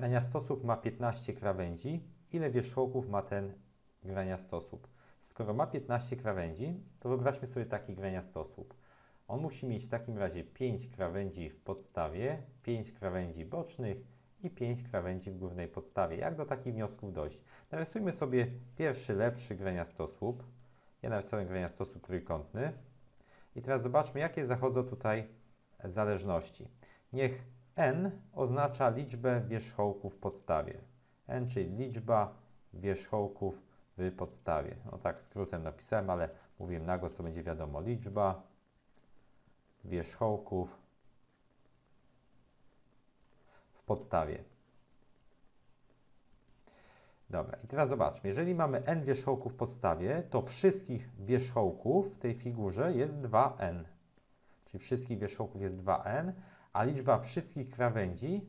Graniastosłup ma 15 krawędzi. Ile wierzchołków ma ten graniastosłup? Skoro ma 15 krawędzi, to wyobraźmy sobie taki graniastosłup. On musi mieć w takim razie 5 krawędzi w podstawie, 5 krawędzi bocznych i 5 krawędzi w górnej podstawie. Jak do takich wniosków dojść? Narysujmy sobie pierwszy, lepszy graniastosłup. Ja narysowałem graniastosłup trójkątny. I teraz zobaczmy, jakie zachodzą tutaj zależności. Niech n oznacza liczbę wierzchołków w podstawie. n, czyli liczba wierzchołków w podstawie. No tak skrótem napisałem, ale mówiłem na głos, to będzie wiadomo. Liczba wierzchołków w podstawie. Dobra, i teraz zobaczmy. Jeżeli mamy n wierzchołków w podstawie, to wszystkich wierzchołków w tej figurze jest 2n. Czyli wszystkich wierzchołków jest 2n, a liczba wszystkich krawędzi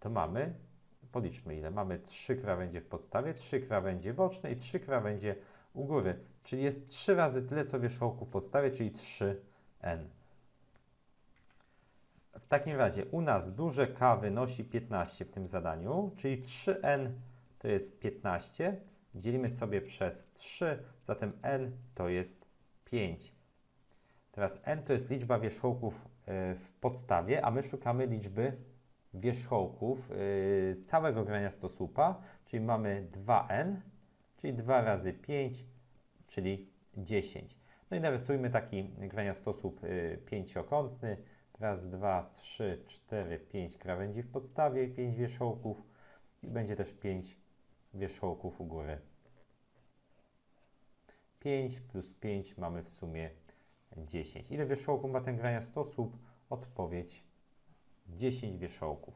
to mamy, policzmy ile, mamy 3 krawędzie w podstawie, 3 krawędzie boczne i 3 krawędzie u góry. Czyli jest 3 razy tyle, co wierzchołków w podstawie, czyli 3n. W takim razie u nas duże K wynosi 15 w tym zadaniu, czyli 3n to jest 15. Dzielimy sobie przez 3, zatem n to jest 5. Teraz n to jest liczba wierzchołków y, w podstawie, a my szukamy liczby wierzchołków y, całego graniastosłupa, czyli mamy 2n, czyli 2 razy 5, czyli 10. No i narysujmy taki graniastosłup y, pięciokątny. Raz, dwa, trzy, cztery, pięć krawędzi w podstawie, pięć wierzchołków i będzie też pięć wierzchołków u góry. 5 plus 5 mamy w sumie 10. Ile wierzchołków ma ten graniastosłup? Odpowiedź 10 wierzchołków.